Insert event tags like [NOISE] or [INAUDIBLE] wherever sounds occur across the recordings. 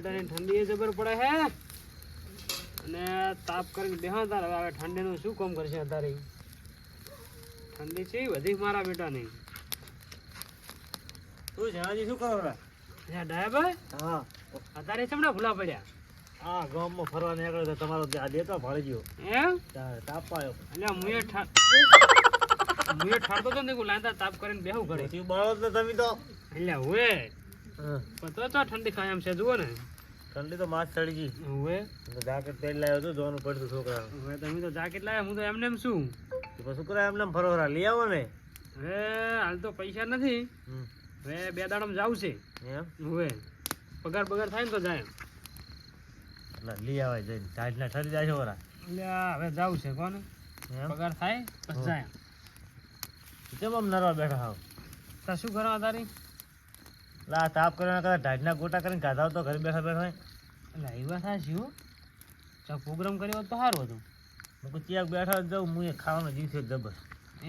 બેટાની ઠંડી જબર પડે હે. અને તાપ કરીને બેહા તાર હવે ઠંડીનું શું કામ કરશે અત્યારે ઠંડી છે વધી મારા બેટાની. છે હજી શું કરો રા? અચ્છા ડાયાભાઈ હા. અત્યારે ચમડા ભૂલા પડ્યા. આ ગામમાં ફરવા નીકળ્યો તો તમારો આ દેતો ભાળી ગયો. એમ? તાપ આવ્યો એટલે મુએ મુએ ઠારતો તો ને લાંદા તાપ કરીને બેહું ઘરે. તું બળો તો તમે તો? એટલે હુએ. પણ તો ઠંડી ખાય એમ છે જુઓ ને. ઠંડી તો માથ ચડી ગઈ. હુએ જાકેટ તેલ લાવ્યો તો જોવાનું પડતું છોકરા હવે તમે તો જાકેટ લાવ્યા હું તો એમને એમ શું? પછી કરાય એમને એમ ફરવા લઈ આવો ને. હવે હાલ તો પૈસા નથી. હવે બે દાડામાં જાવું છે. એમ? હવે. પગાર પગાર થાય ને તો જાય. એટલે લઈ આવે જઈને. ટાઈટના ઠરી જાય છે ઓરા એટલે હવે જાવું છે કોને પગાર થાય પછી જાય. કેમ આમ નરવા બેઠા હાવ તો શું કરવા તારી? લા તાપ કરવાના કદાચ ઢાઢના ગોટા કરીને ગાધા તો ઘરે બેઠા બેઠા હોય. એટલે એ સાચી હો ચા પ્રોગ્રામ કર્યો હોત તો સારું હતું. હું કહું ચિયાક બેઠા જાઉં હું એ ખાવાનો જીવ છે જબર.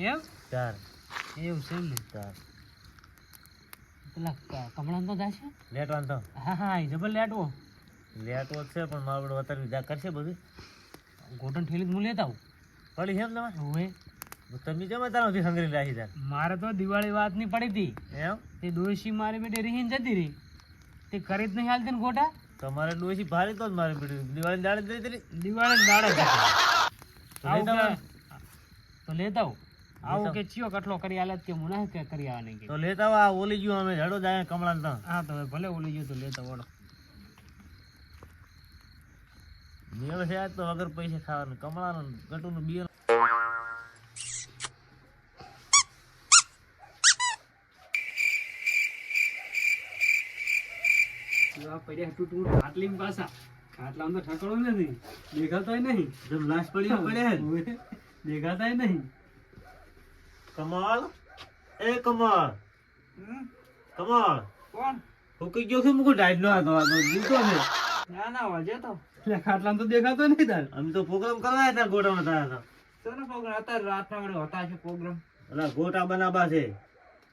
એમ? ચાર એવું છે એમ ને? ચાર પેલા કમળાને તો જાશે? લેટવાન તો. હા હા એ જબર લેટવો. લેટવો છે પણ મારું વધારે અત્યારે કરશે બધું. ગોટન ઠેલી હું લેતા આવું. પડી છે તમારે? હવે. તમે કેમ તારા નથી હંગરી રાખી તાર મારે તો દિવાળી વાતની પડી હતી. એમ? તે ડોશી મારી બેટી રીહીને જતી રહી. તે કરી જ નહીં હાલતી ને ખોટા તમારે ડોસી ભારે તો જ મારી બેટી. દિવાળી દાડે જ રહી દિવાળી દાડે તો લેતા આવું આવું. કે ચિયો કટલો કરી આલે કે હું ના કે કરી આવે નહીં તો લેતા આવો, આ ઓલી ગયું અમે ઝાડો જાય કમળા ને હા તો ભલે ઓલી ગયો તો લેતા વળો મેળ છે આજ તો વગર પૈસા ખાવાનું. કમળાનું ગટુનું બિયર આ પડ્યા તૂટું ખાટલી પાછા. ખાટલામાં તો ઠકડો નથી દેખાતાય નહીં. જેમ લાશ પડી હોય પડે છે. ઓય, દેખાતાય નહીં. કમળ એ કમળ કમળ કોણ? ફૂકી ગયો છે મુકું ડાઈટ નો હતો છે. ના ના વાજે તો. એટલે ખાટલામાં તો દેખાતો નહીં તાર. અમે તો પ્રોગ્રામ કરવા હતા ગોટામાં તારા તો શેનો પ્રોગ્રામ? અત્યારે રાતના વડે હોતા છે પ્રોગ્રામ. ઓલા ગોટા બનાવા છે.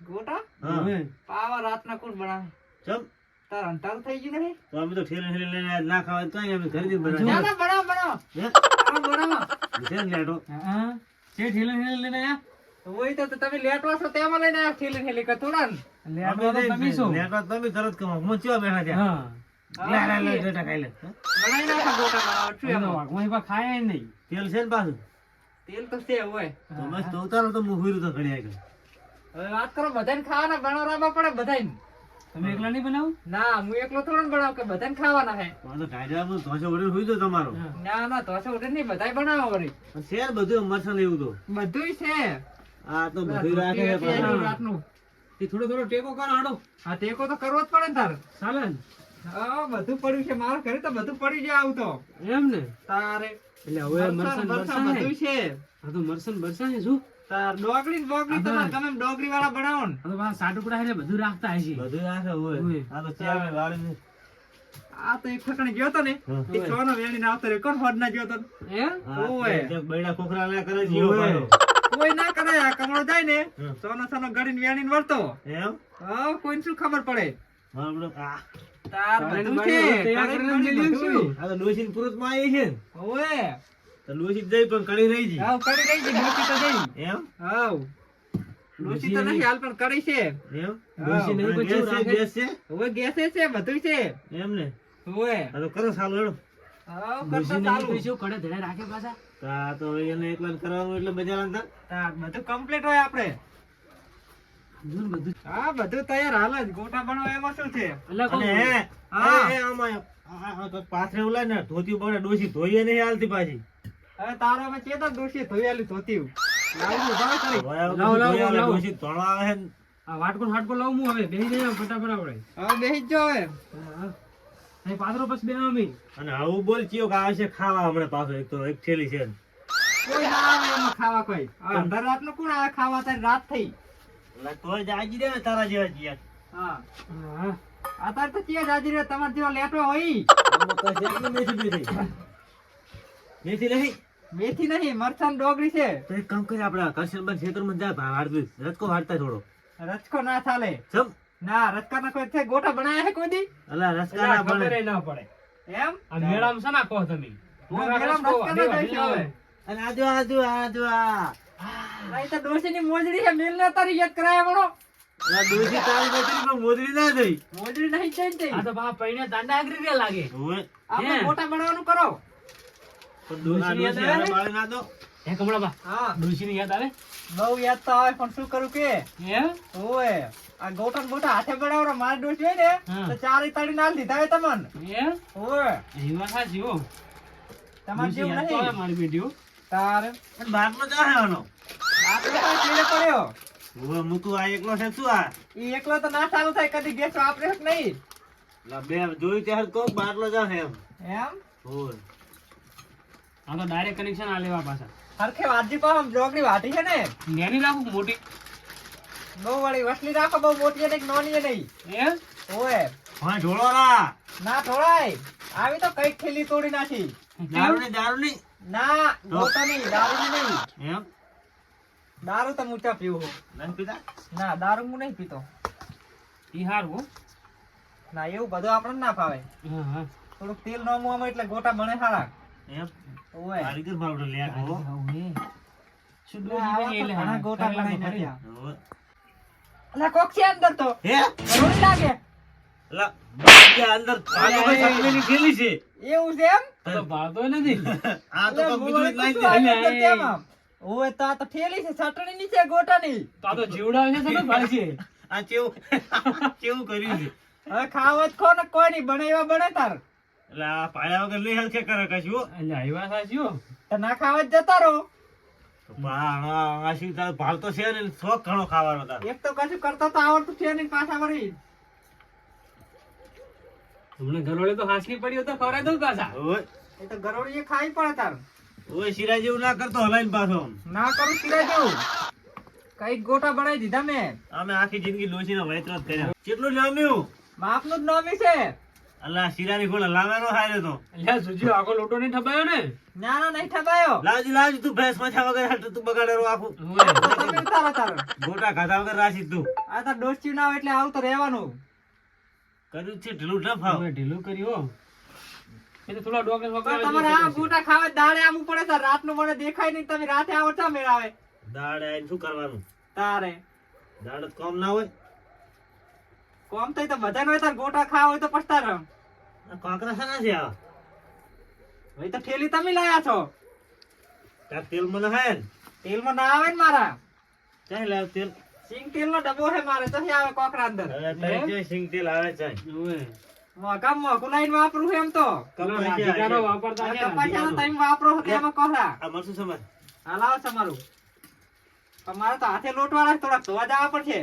ગોટા? હા. પાવા રાતના કોણ બનાવે? ચમ. તાર અંતારું થઈ ગયું નહીં તો અમે તો ઠેલી ઠેલી લઈને ના ખાવા તો અમે ઘરેથી ના બનાવી ના બનાવો બનાવો. હે? હા, છે લેટો? હા છે ઠેલે ઠેલે લઈને આયા. ઓય તો તમે લેટવા છો તેમાં લઈને આયા ઠેલે ઠેલે કે થોડા લેટવા તો તમે શું લેટો તમે તરત કમો હું ચેવા બેઠા ત્યાં હા. લે લે લે ડેટા ખાઈ લે. બનાવી નાખો ગોટા બનાવો છું એમાં. વાઘમાં એમાં ખાય નહીં. તેલ છે ને પાછું? તેલ તો છે હોય તો બસ તો ઉતારો તો હું તો ઘડી આગળ હવે વાત કરો બધાને ખાવાના બનાવવા પડે બધાને તમે એકલા નહીં બનાવો? ના હું એકલો થોડો ને બનાવું કે બધાને ખાવાના હે. તો આ તો ટાઈડરમાં ધોસો વળી હુઈ જાઓ તમારો. ના ના તો ઓર્ડર નહીં બધાય બનાવો વળી. શેર છે ને બધું મરસા એવું તો. બધું છે. આ તો બધું રાખે છે રાતનું એ થોડો થોડો ટેકો કરો આડો હા ટેકો તો કરવો જ પડે ને તાર. ચાલે ને? હા બધું પડ્યું છે મારા ઘરે તો બધું પડી જાય આવું તો. એમ ને? તારે. એટલે હવે મરસન બરસન બધું છે. હા તો મરસન બરસન છે શું? ડોગરી ડોગરી તો તમે ડોગરી વાળા બનાવો ને. તો પાછા સાટ ઉપડા બધું રાખતા હશે. બધું રાખે હોય. હોય. આ તો ચાર વાળી આ તો એક ઠકણે ગયો તો ને એ સોનો વેણી ના આવતો રે કોણ હોડ ના ગયો તો? ઓય. બૈડા ખોખરા લે કરે છે એવો ઓય. પાછો. કોઈ ના કરે આ કમળો જાય ને સોનો સોનો ગડીને વેણીને વળતો. એમ? હા કોઈને શું ખબર પડે? મારું આ. તાર બધું છે. તારે બધું. આ તો લોહીની પુરુષમાં આવી છે ઓય. લોહી જઈ પણ કડી રહી છે હાવ કરી રહી છે ડોકી તો જઈ એમ? હાવ. ડોસી તો નહીં હાલ પણ કડી છે. એમ? ડોશી નહીં અને પછી ગેસ છે, રાખે. ગેસ છે? ઓય ગેસે છે બધું છે. એમ ને? આ તો કરો સાલું હેડો. હાવ કરતા ચાલુ પાછા? તા તો હવે એને એકલા કરવાનું એટલે મજા લાગતા તા બધું કમ્પ્લીટ હોય આપણે હા બધું તૈયાર હાલ જ. ગોટા બનાવો એમાં શું છે? હે આમાં પાથરે ઓલા ને ધોતી પડે ડોસી ધોઈએ નહીં હાલતી પાછી. હવે તારા માં ચેતન દોશી ધોયેલું ધોતી વાટકો વાટકો લાવું હું હવે? બેહી જાય ફટાફટ આવડે હવે બેહી જ જો હવે. પાત્રો પછી બે અમી અને આવું બોલ ચિયો કે આવશે ખાવા હમણાં પાછો એક તો એક થેલી છે કોઈ ના આવે એમાં ખાવા કોઈ. આ રાતનું કોણ આવે ખાવા? તારી રાત થઈ. એટલે દે ને તારા જેવા જીયા. હા. અત્યારે તો ચિયા જાજી રે તમાર જેવા લેટો હોય. મેથી મેથી નહીં મેથી નહીં મરચાં ને ડોગરી છે. તો એક કામ કરી આપણે કરશનબન ખેતરમાં જાય ભા- હાડ રચકો હાડતા થોડો. રચકો ના ચાલે. જમ ના રસકાના કોઈ છે ગોટા બનાયા છે કોઈ દી? અલા રચકા ના ખબર ના પડે. એમ? આ મેળામ છે ના કહો તમે? હા, મેળામાં રસકા ના છે હવે. અને આજુ આજુ આજુ આ. તો ડોશીની મોજડી છે મેલ ને તારી યાદ કરાયા વણો ડોશી તારી બકરી પણ મોજડી ના થઈ. મોજડી નહીં જઈ જઈ આ તો બા પૈણે દાંડા આગરી લાગે. આપણે મોટા બનાવવાનું કરો. યાદ આવે? બહુ યાદ તો આવે પણ શું કરું કે? ઓય આ ગોટા ગોટા હાથે મારી ને તો ચારી તાળી નાલ દીધા હોય તમને. ઓય. તમારે જેવું નહીં. મારી પડ્યો. ઓય આ એકલો છે શું આ? ઈ એકલો તો ના ચાલુ થાય કદી ગેસ વાપરે નહીં. અલા બે જોઈ ત્યારે કોક બાટલો જાહે એમ એમ? ઓય. આ તો ડાયરેક્ટ કનેક્શન આ લેવા પાછા. હરખે પાવ આમ જોગડી વાટી છે ને. નેની રાખું મોટી? બહુ વળી વસલી રાખો બહુ મોટી એ નહીં નાની એ નહીં. એમ? ઓએ હા ઢોળો ના ના ઢોળાય. આવી તો કઈ ખેલી તોડી નાખી. દારૂ ની દારૂ ની ના ગોતો ની દારૂ નહીં. એમ? દારૂ તો મૂટા પીવું હું. નહીં પીતા? ના દારૂ હું નહીં પીતો. ઈ હારું હો. ના એવું બધું આપણને ના ફાવે. હા હા. થોડુંક તેલ ન મુવામાં એટલે ગોટા બને સારા એમ? ઓય. લે એટલે હા, ગોટા. નાખ્યા અલા કોક છે અંદર તો. હે? રોઈ લાગે. અલા બાજ્યા અંદર પાછો કોઈ સકલેની છે. એવું છે એમ? તો ભાળતો નથી. [LAUGHS] આ તો અલા, કોક બીજું મોબાઈલ જ તો લાવી શું દે આવી અંદર તેમાં? ઓય તો આ તો ઠેલી છે ચટણી ની છે ગોટાની. તો આ તો જીવડા છે તો ભાળ છે. આ કેવું [LAUGHS] કેવું કર્યું છે? હવે ખાવ જ ખો ને કોઈ નહીં બને એવા બને તાર. એટલે આ પાયા વગર લઈ હલકે કરે કશું એટલે આ વાત તો ના ખાવ જ જતા રહો. બા, આ આ શું છે ને શોખ ઘણો ખાવાનો તાર. એક તો કશું કરતા તો આવડતું છે નહીં પાછા વળી. ઘરવાળે તો હાસલી પડી તો ખવડાય દઉં પાછા. ઓય એ તો ગરોળી ખાઈ પડે તાર. ઓય સિરાજ એવું ના કરતો હલાઈને પાછો ના કરું સિરાજ જેવું કંઈક ગોટા બનાવી દીધા મેં. અમે આખી જિંદગી ડોશીનો વૈતરો જ કર્યા. કેટલું લામ્યું બાપનું જ નામ્યું છે. અલ્લા શિરાની ખોલા લાવેનો હારે તો. અલ્યા સુજી આખો લોટો નહીં ઠપાયો ને? ના ના નહીં ઠબાયો લાજ લાજ તું ભેંસ માથા વગર હાટ તું બગાડેરો આખું. ઓય. તમે ઉતારો તાર ગોટા ખાધા વગર રાશી તું. આ તો ડોસ્ટી ના હોય એટલે આવું તો રહેવાનું. કર્યું છે ઢીલું ના ફાવ ઢીલું કર્યું એટલે થોડા ડોકે પણ વગાડે તમારે આ ગોટા ખાવા દાડે આમ પડે તાર રાતનું મને દેખાય નહીં તમે રાતે આવો છો મેળાવે. દાડે આઈને શું કરવાનું? તારે. દાડે તો કામ ના હોય. કોમ તો બધા નો તાર ગોટા ખાવા હોય તો પછતા રમ આ કાંકરા શાના છે આ? તો ઠેલી તમે લાયા છો. તાર તેલ મને હે તેલમાં ના આવે ને મારા. ચાલ લાવ તેલ? સિંગ તેલ નો ડબ્બો હે મારે તો આવે કોકરા અંદર? હવે સિંગ તેલ આવે છે? લાઈન વાપરું એમ તો. કપાસિયા વાપરતા વાપરો કોહરા સમાજ હલાવો તમારું તમારે મારે. તો હાથે લોટવાળા થોડાક ધોવા જવા પડશે.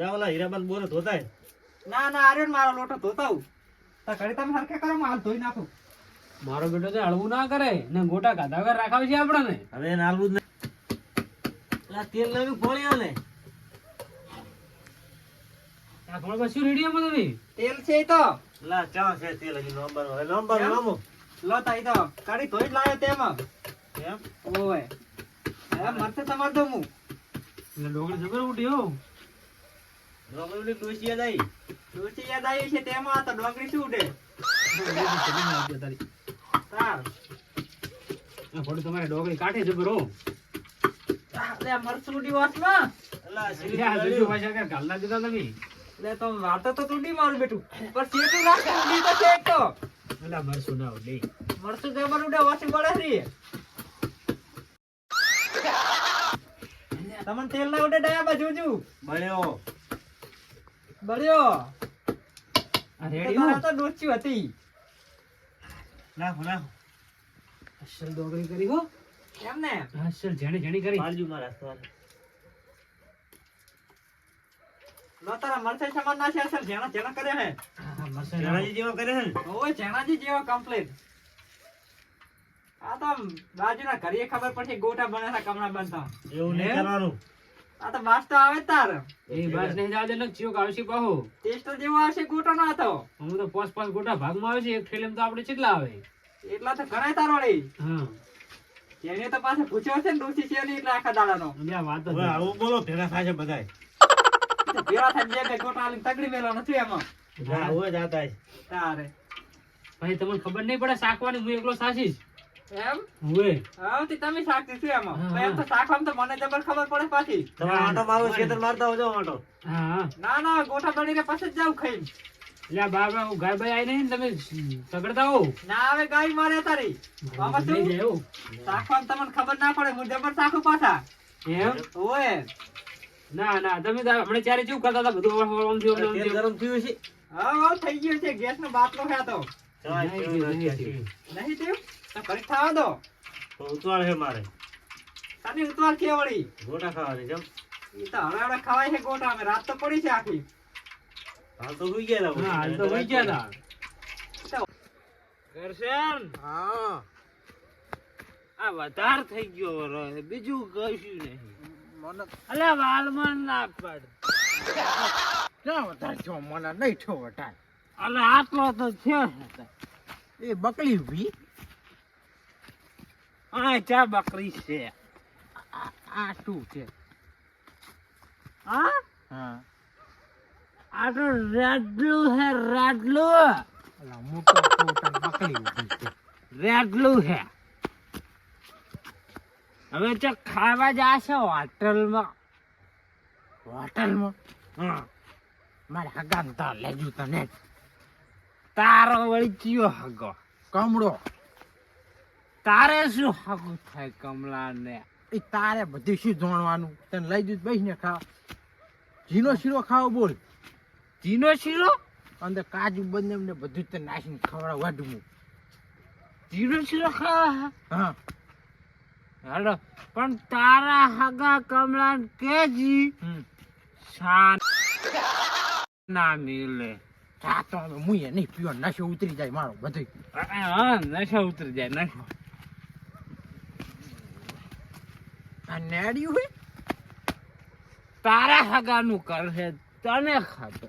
જા ઓલા બોરો ધોતાય. ના ના આર્યન મારો લોટો ધોતા તા ઘડી તમે સરખે કરો હું હાલ ધોઈ નાખું. મારો બેટો તો હળવું ના કરે ને ગોટા ગાધા વગર રાખાવે છે આપણને. હવે એને હાલવું જ નહીં. લા તેલ લેવું ફોળ્યો ને આ થોડા પછી રેડિયોમાં તમે? તેલ છે તો. લા ચા છે તેલ હજી નંબર હવે નંબર? નામો લો તા ઈ તો. કાઢી ધોઈ જ લાવ્યો તેમાં. એમ ઓય. હવે મરતે તમારે તો હું. એટલે ડોગળી જબર ઉઠી ડોંગળી ડોસી યાદ આવી? છે તેમાં તો ડોંગળી શું ઉડે? તમારે કાઢે મરસું ઉડી વાસમાં તો તૂટી મારું બેટું. પણ ચેટું રાખે ઉડી તો છે તો. એટલે મરસું ના ઉડે. મરસું જબર ઉડે વાસી પડે રી તમને તેલ ના ઉડે ડાયા બાજુ બળ્યો બળ્યો રેડિયો તો ડોચી હતી. લાખો લાખો અસલ ડોગળી કરી હો. કેમ ને? અસલ જેણી જેણી કરી. માલજુ મારા સવાલ. લો તારા મરચાઈ સમાન ના છે? અસલ જેણા કરે હે કરે ઓય જેણાજી જેવા કમ્પ્લીટ આ તો બાજુના ઘરે ખબર પડશે ગોટા બનાવતા કમરા બનતા. એવું નહીં કરવાનું. આ તો બાસ તો આવે તાર. એ બાસ નહીં જાવ દેનો ને ચિયોક આવશે પાહો. ટેસ્ટ તો જેવો આવશે ગોટો નો હતો. હું તો પાંચ પાંચ ગોટા ભાગમાં આવે છે એક થેલીમાં તો આપણે કેટલા આવે? એટલા તો ઘણા તાર વળી હા. એને તો પાસે પૂછ્યો છે ને ડોસી છે ને એટલા આખા દાડાનો. એટલે વાત તો હવે આવું બોલો ભેગા થાય છે બધાય. ભેળા થાય જે બે ગોટા આલી તગડી મેલવાનો નથી એમાં. હા હોય જાતા તારે. ભાઈ તમને ખબર નહીં પડે શાકવાની હું એકલો સાચીશ એમ? હુએ હા તે તમે શાકતી શું એમાં એમ તો શાકવામાં તો મને જબર ખબર પડે પાછી. તમારે આંટો મારવો ખેતર મારતા આવજો આંટો. હા હા. ના ના ગોઠા બળીને પછી જ જાઉં ખાઈને. એટલે બાબા હું ગાય બાય આવી નહીં તમે સગડતા હો ના આવે ગાય મારે તારી. આમાં શું? લઈ જાય હો. શાકવામાં તમને ખબર ના પડે હું જબર શાકું પાછા. એમ? ઓય. ના ના તમે હમણાં ચારે કેવું કરતા હતા બધું. ગરમ થયું છે હા થઈ ગયું છે ગેસ નો બાટલો છે તો. ચાલ, નહીં. આ થયું તો ફરી દો. તો ઉતવાળ છે મારે. તને ઉતવાર છે વળી ગોટા ખાવાની જેમ ઈ તો હવે હવે ખવાય છે ગોટા અમે રાત તો પડી છે આખી. હાલ તો સુઈ ગયા હા હાલ તો હોઈ ગયા હતા કરશન? હા. આ વધાર થઈ ગયો બીજું કશું નહીં. મને અલે વાલમાં ના પડ. ક્યાં વધારે છો મને નહીં છો વધારે. અલે આટલો તો છે એ બકરી ઊભી. આ ચા બકરી છે. આ શું છે. હા? હા. આ તો રેડલું હે રાડલું. અલા મોટો મોટા બકરી ઊભી છે. રાડલું હે. હવે તો ખાવા જાશે હોટલમાં. હોટલમાં? હા. મારે હગાન તાર લેજું તને. તારો વળી કયો હાગો? કમળો. તારે શું હાગો થાય કમલાને એ તારે બધું શું જોણવાનું? તને લઈ દીધું બેસ ને ખાવ. ઝીનો શીરો ખાવો બોલ. ઝીનો શીરો અંદર કાજુ બદામ ને બધું તને નાખીને ખવડાવ વાઢું ઝીનો શીરો ખાવા? હા. હાલો. પણ તારા હાગા કમલા કેજી? શાન ના મિલે. ચા તો હવે નહીં પીવો નશો ઉતરી જાય મારો બધું હા ઉતરી જાય આ નેડિયું હે તારા હગાનું. કરશે તને ખાતો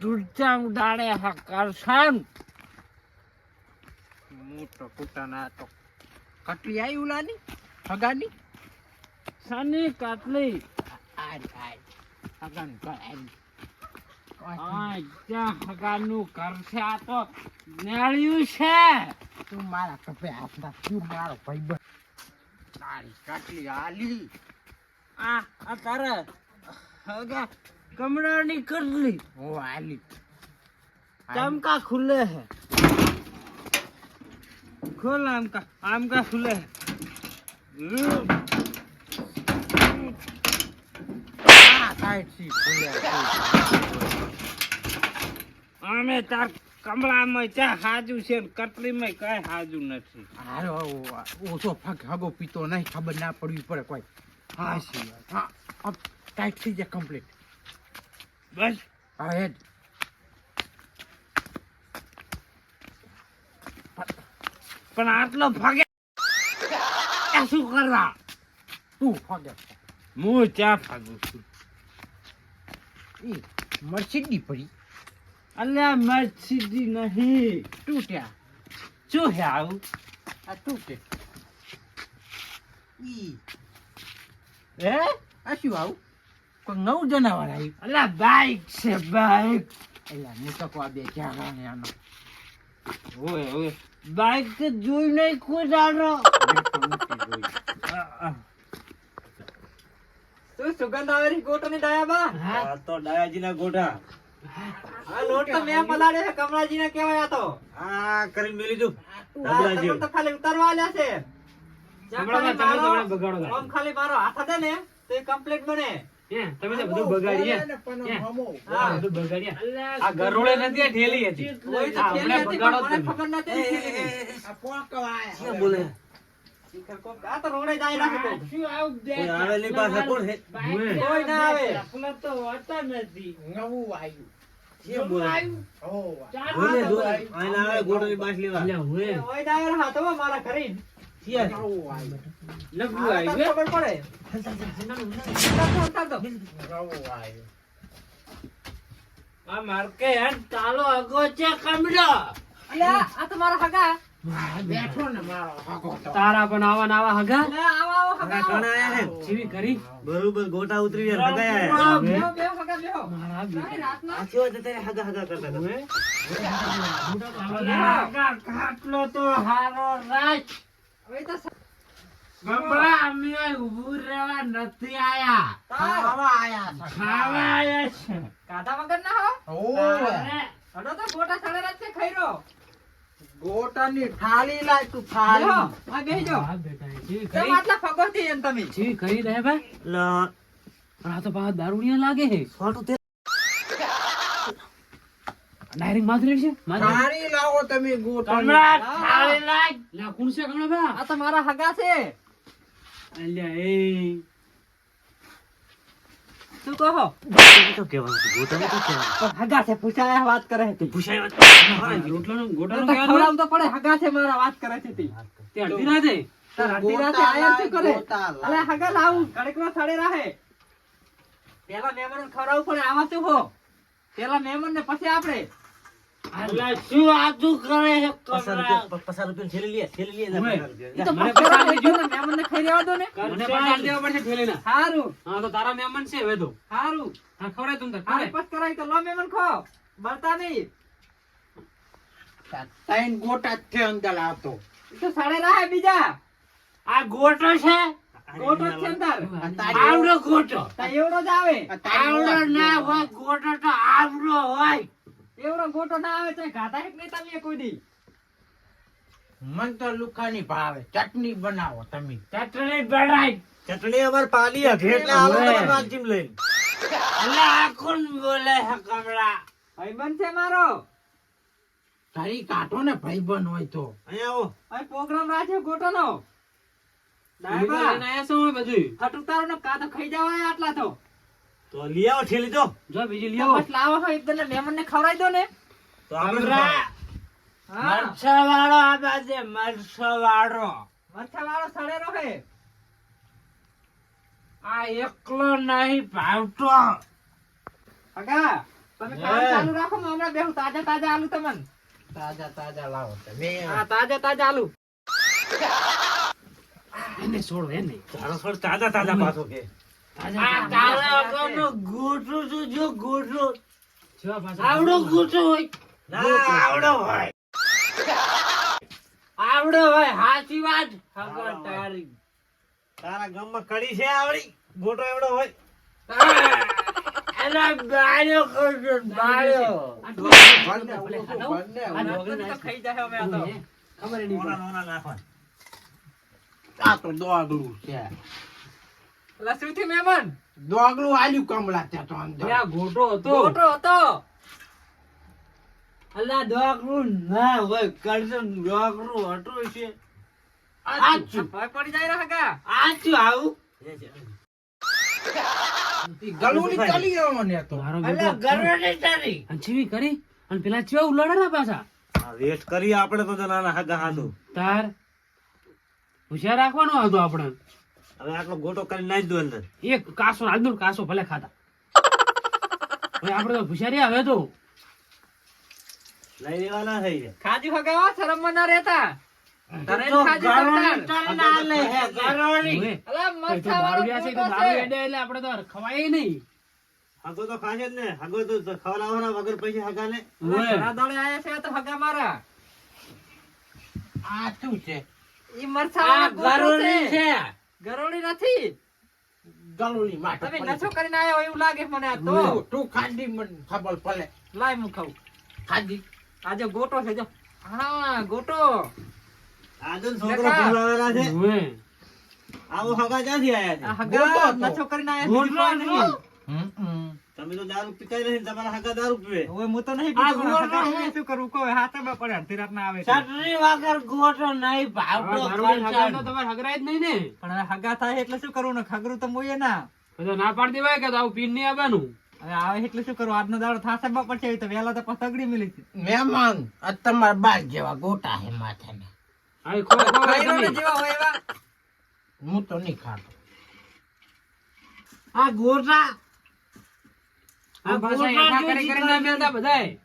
તુરચા ઉડાડે હા કરશન મોટો કુટાના તો કટલી આવી ઉલાની હગાની? Sunny Catley. Ay, ay. Hagan ka, ay. Ay, ત્યાં હગાનું ઘર છે આ તો નેળ્યું છે. તું મારા કપે હાથ ના તું મારો ભાઈ તારી કાટલી હાલી. આ આ તારે હગા કમળાની કરલી ઓ આલી ચમકા ખુલે હે? ખોલ આમકા આમકા ખુલે હે? અમે તાર કમળામાં ક્યાં હાજુ છે ને કટલીમાં કઈ હાજુ નથી. હારો ઓછો ફાક હગો પીતો નહીં ખબર ના પડવી પડે કોઈ. હા સી હા ટાઈટ થઈ જાય કમ્પ્લીટ બસ. હા હેડ. પણ આટલો ફાગે શું કરવા? તું ભાગે હું ચા ભાગું છું. ઈ મરસીડી પડી. અલ્યા મર્સિડી નહીં તૂટ્યા. શું હે આવું આ તૂટે. ઈ. હે? આ શું આવું? કોઈ નવું જનાવર આવ્યું અલ્યા બાઈક છે બાઈક. એલા તો આ બે ક્યાં ને આનો. ઓય ઓય. બાઈક તો જોઈ નહીં કોઈ દાડો શું સુગંધ આવેલી ગોટની ડાયાબા હા. તો ડાયાજીના ગોટા. આ લોટ તો મેં પલાળ્યો છે કમળાજીને કેવાય આ તો. આ કરી મેલી દઉં કમળાજી તો ખાલી ઉતારવા આલ્યા છે. જ્યાં તમે તો બગાડો આમ ખાલી મારો હાથ દે ને તો એ કમ્પ્લીટ બને. તમે તો બધું બગાડ્યા. બોલે ને પણ હે. હમો. હા. બધું બગાડ્યા. આ ગરોળે નથી આ હતી. બગાડો. ખબર. બોલે? મારા આવ્યું. આ? ખબર પડે? માર્કે તાલો અગો છે કમડો આ તો મારા હગા. બેઠો ને મારો હગો તો. તારા પણ આવા ને આવા હગા લે, આવો, આવો, હગા, આવો. જેવી કરી બરોબર ગોટા ઉતરી ગયા હગા આયા. બેહો, બેહો, હગા, બેહો. મારા બેટા. અરે, રાતના સાચી વાત છે, તારે હગા હગા કરતા હગા ખાટલો તો હારો રાખ હવે તો સ- અમે ઊભું રહેવા નથી આયા તાર. ખાવા આયા છે કાઢા વગર ના હો ઓવે. હડો તો ગોટા સડેલા રાત છે ખાઈ રહ્યો. ગોટાની થાળી લાય તું થાળી. આ બેહી જાઓ. મારા બેટા જી કઈ આટલા ફગોતી એમ તમે? જી કઈ રહે ભાઈ? લ. આ તો બા દારૂણિયા લાગે હે ફોટો તે- ડાયરેક્ટ માથું છે થાળી લાવો તમે ગોટાની. થાળી લાય. લા કોણ છે કમળા બા આ તો મારા હગા છે. અલ્યા એ. શું કહો તો કહેવાનું હતું, ગોટાનું તો કહેવાનું. હગા છે પૂછાયા વાત કરે છે તી. પૂછાય વાત. ગોટલાનો તો ગોટાનો કહેવાનું ખવડાવવું તો પડે હગા છે મારા વાત કરે છે તી. તે અડધી રાતે તાર અડધી રાતે આયા શું કરે અલે હગા લાવું ઘડીકમાં સડે રહે પેલા મહેમાન ખવડાવું પણ આવા શું હો પેલા મહેમાન ને પછી આપણે અલા શું આતું કરે છે પચાસ કમળા રૂપિયા- પચાસ લે, થેલી લે, લે, ઓય. પચાસ રૂપિયા. ઈ તો મને પકડવા ને, મહેમાનને ખાઈ રહેવા દો ને. મને પણ દેવા પડશે થેલીના. હારું. હા તો તારા મહેમાન છે હવે તો. હારું. હા ખવડાય તું તાર ખવડાય. પસ કરાય તો લો મહેમાન ખો. બળતા નહીં. ત્રણ ગોટા છે અંદર આવતો ઈ તો સડે રહે બીજા. આ ગોટો છે? ગોટો છે ને તારી આવડો ગોટો. તાર એવડો જ આવે. વાત ના હોય ગોટો તો આવડો હોય. એવડો ગોટો ના આવે તો ઘાટા હેક નહીં તમે કોઈ દી. મન તો લુખાની ભાવે. ચટણી બનાવો તમે. ચટણી બનાય. ચટણી અમાર પાલી હતી, એટલે આવો તમે વાંચીમ લઈ એટલે આખું બોલે છે કમળા. ભાઈબંધ છે મારો. તારી કાટો ને ભાઈબંધ હોય તો. અહીંયા આવો. હવે પ્રોગ્રામ રાખ્યો ગોટો નો ડાયબા આયા છો હવે બધું હટુક તારો નો કા ખાઈ જવાય આટલા તો. તો લઈ આવો ઠેલી તો. જો બીજી લઈ આવો. બસ લાવો એક દલે લેમન ને ખવડાવી દો ને. તો આપણે હા. મરચા વાળો આ બાજે મરચા વાળો મરચા વાળો સડેલો હે. આ એકલો નહીં ભાવતો. હગા તમે કામ ચાલુ રાખો હું હમણાં બેહું. તાજા તાજા આલુ તમને. તાજા તાજા લાવો તમે હા તાજા તાજા આલુ. એને છોડો એને. તારો તાજા તાજા પાછો કે. આ તારે વગરનો ગોઠું છું જો ગોઠું જો પાછા આવડો ગોઠું હોય. આવડો હોય. આવડો હોય હાચી વાત. ખબર તારી. તારા ગામમાં કડી છે આવડી? ગોટો એવડો હોય. એના કરજો. ખાઈ જાય હવે આ તો ખબર નહીં નાખવા. આ તો દોગલું છે. લસુથી મહેમાન દોગલું આલ્યું કમળા ત્યાં તો અંદર. આ ગોટો હતો. ગોટો હતો. અલા દોગલું ના હોય કરજો દોગલું હટો છે. આચું પડી જાય રહા કા? આચું આવું. ગલુની ચાલી ગયો ને તો. અલા બેટો. તારી અને ચીવી કરી? અને પેલા ચેવા ઉલાડે પાછા? આ વેસ્ટ કરીએ આપણે તો નાના હગા હાથું. તાર હોશિયાર રાખવાનો હતો આપણે. હવે આટલો ગોટો કરી નાખી દો અંદર. એક કાસો આજનો કાસો ભલે ખાતા. [LAUGHS] હવે આપણે તો ભૂસારી હવે તો. લઈ લેવાના થઈ છે ખાજુ હગાવા શરમમાં ના રહેતા. તો ખવાય નહીં. હગો તો ખાશે જ ને. હગો તો ખવડાવવાના વગર પૈસે હગા ને દોડે આયા છે તો હગા મારા. આ શું છે? ઈ છે. ગરોળી નથી? ગલુની માટે તમે. નશો કરીને આવ્યો એવું લાગે મને આ તો. તું ખાધી મને ખબર પડે. લાય હું ખાઉં. ખાધી આજે ગોટો છે જો. હા ગોટો. આજે છોકરો. ભૂલાવેલા છે. આવો હગા ક્યાંથી આયા આ છે હગા. નશો કરીને આયા હમ. તમે તો દારૂ પીતા નહીં તમારા હાકા દારૂ પીવે. હવે હું તો નહીં આ ગોટો હું શું કરું? કોઈ હાથે માં પડે અડધી રાત ના આવે એટલે. વાગર ગોટો નહીં ભાવતો હગાય તો. તમારે હગરાય જ નહીં ને. પણ હગા થાય એટલે શું કરું? ને ખગરું તો મોયે ના. તો ના પાડી દેવાય કે તો આવું પીન નહીં આવવાનું. હવે આવે એટલે શું કરું? આજનો દાડો થાશે બા પડશે તો વેલા તો પસગડી મિલી છે. મહેમાન આ તમારા બાર જેવા ગોટા હે માથાના હવે ખો ખો કઈ જેવા હોય એવા. હું તો નહીં ખાતો. આ ગોટા આ પાછા હેઠા કરી કરીને ના બેસતા બધાય.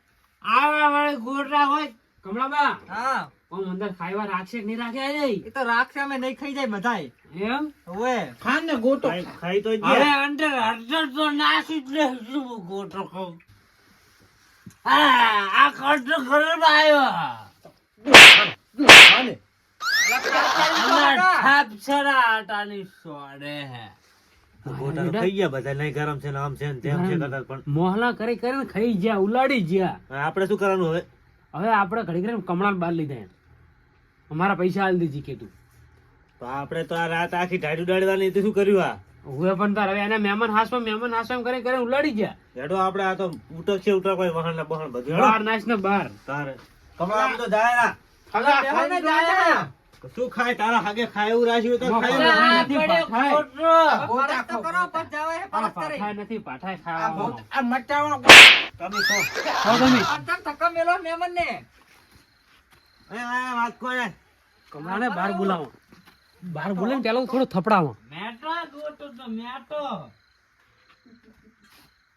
આવા વાળા ગોટા હોય કમળાબા. હા. આમ અંદર ખાଇବା રાખશે કે નહીં રાખે? આજે? એ તો રાખશે અમે નહીં ખાઈ જાય બધાય. એમ? ઓવે ખાને ગોટો. ખાઈ- ખાઈ તો હવે ગયા અંદર અડધર તો નાસી જ લઈશું હું ગોટો ખાઉં હા આ ખર્ચ ઘરે આવ્યો. આટાની સોડે હે. ખાઈ ગયા બધા નહીં ગરમ છે ને આમ છે ને તેમ છે કરતા પણ. મોહલા કરી કરીને ખાઈ ગયા ઉલાડી ગયા. આપણે શું કરવાનું હવે? હવે આપણે ઘડી કરીને કમળા બહાર લીધા અમારા પૈસા આલી દીધી કે તું. તો આપણે તો આ રાત આખી ઢાડુ ડાળવાની હતી શું કર્યું આ? હવે પણ તાર હવે એના મહેમાન હાસમાં મહેમાન હાસમાં કરી કરીને ઉલાડી ગયા. હેડો આપણે આ તો ઉટક છે ઉટક કોઈ વાહન ને બહન બધું બહાર નાશ ને બહાર. તારે. કમળા તો જાય ના. શું ખાય તારા હાગે ખાય એવું રાખ્યું તો ખાય. ને. નથી પાઠાય. તો કરો, પર જાવે આ પરત પાઠાય નથી પાઠાય ખાવા આ મચાવા તમે કહો. ખાઓ તમે. અંતર ધક્કો મેલો મહેમાનને. એ આ વાત કોઈ કમળાને બહાર બોલાવો. બહાર બોલે ને પેલા થોડો થપડાવો. મેટો ગોટો તો મેટો?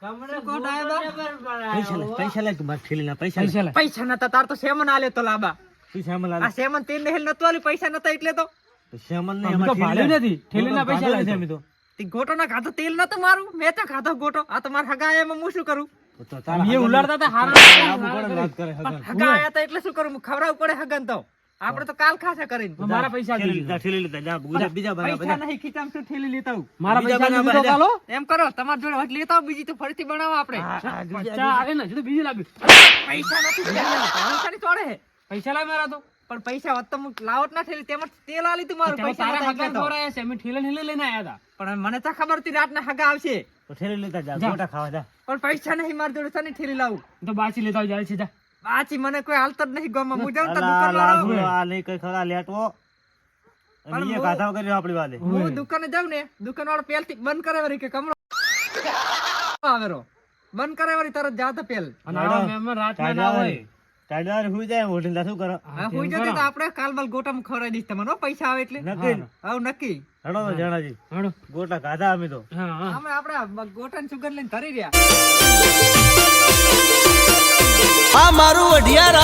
પૈસા પૈસા તું પૈસા પૈસા ના નતા તાર તો સેમન આલ્યો તો લાંબા. આ સેમન તેલ ને હેલ નતો આલ્યું પૈસા નતા એટલે તો. તો ને અમે તો ભાડ્યું નથી ઠેલીના પૈસા લાવી અમે તો. તે ગોટો ના ખાધો તેલ નતું મારું મેં તો ખાધો ગોટો. આ તો મારા હગા એમાં હું શું કરું? તો તારા અમે હાગે ઉલાડતા હતા હારા આબુ પડે વાત કરે હગન. હગા આયા તો એટલે શું કરું? ખવડાવવું પડે હગન તો. આપણે તો કાલ ખાસા કરીને. મારા પૈસા લીધા, ઠેલી લીધા. બીજા- બીજા પૈસા નહીં ખીચામાં શું ઠેલી લેતા મારા પૈસા બનાવવા કાલો એમ કરો તમારા જોડે વટ લેતા બીજી તો ફરીથી બનાવો આપણે. આવે ને હજુ તો પૈસા નથી ચોડે. પૈસા લાવ મારા તો. પણ પૈસા હોત તો હું લાવત ના ઠેલી તેમાં તેલ આલી તું મારું પૈસા તારા હગા તો. છે. અમે ઠેલે ઠેલે લઈને આયા હતા. પણ મને તો ખબર હતી રાતના હગા આવશે. તો ઠેલી લેતા જા. ગોટા ખાવા જા. પણ પૈસા નહીં મારી જોડે શેની ઠેલી લાવું. તો બાચી લેતા જાય છે જા. બાચી મને કોઈ હાલત જ નહીં ગામમાં હું જાઉં તો દુકાન વાળો આ નહીં કઈ ખરા લેટવો. અને ગાધાઓ કર્યો આપણી વાલે. હું દુકાને જાઉં ને દુકાન વાળો પહેલથી બંધ કરે વરી કે કમરો [LAUGHS] આવેરો બંધ કરે વરી તરત જાતો પેલ અને મહેમાન ના હોય. ટાઢીવાળી હુઈ જાય, હોટીને શું કરો? હા હું જતી તો આપણે કાલ બાલ ગોટામાં ખવડાવી દઈશ તમને પૈસા આવે એટલે. નક્કી? આવ નક્કી. હેડો તો જણાજી. હાલો. ગોટા ખાધા અમે તો. હા હા. અમે આપણે ગોટાની સુગર લઈને ધરી રહ્યા. આ મારું અઢિયાર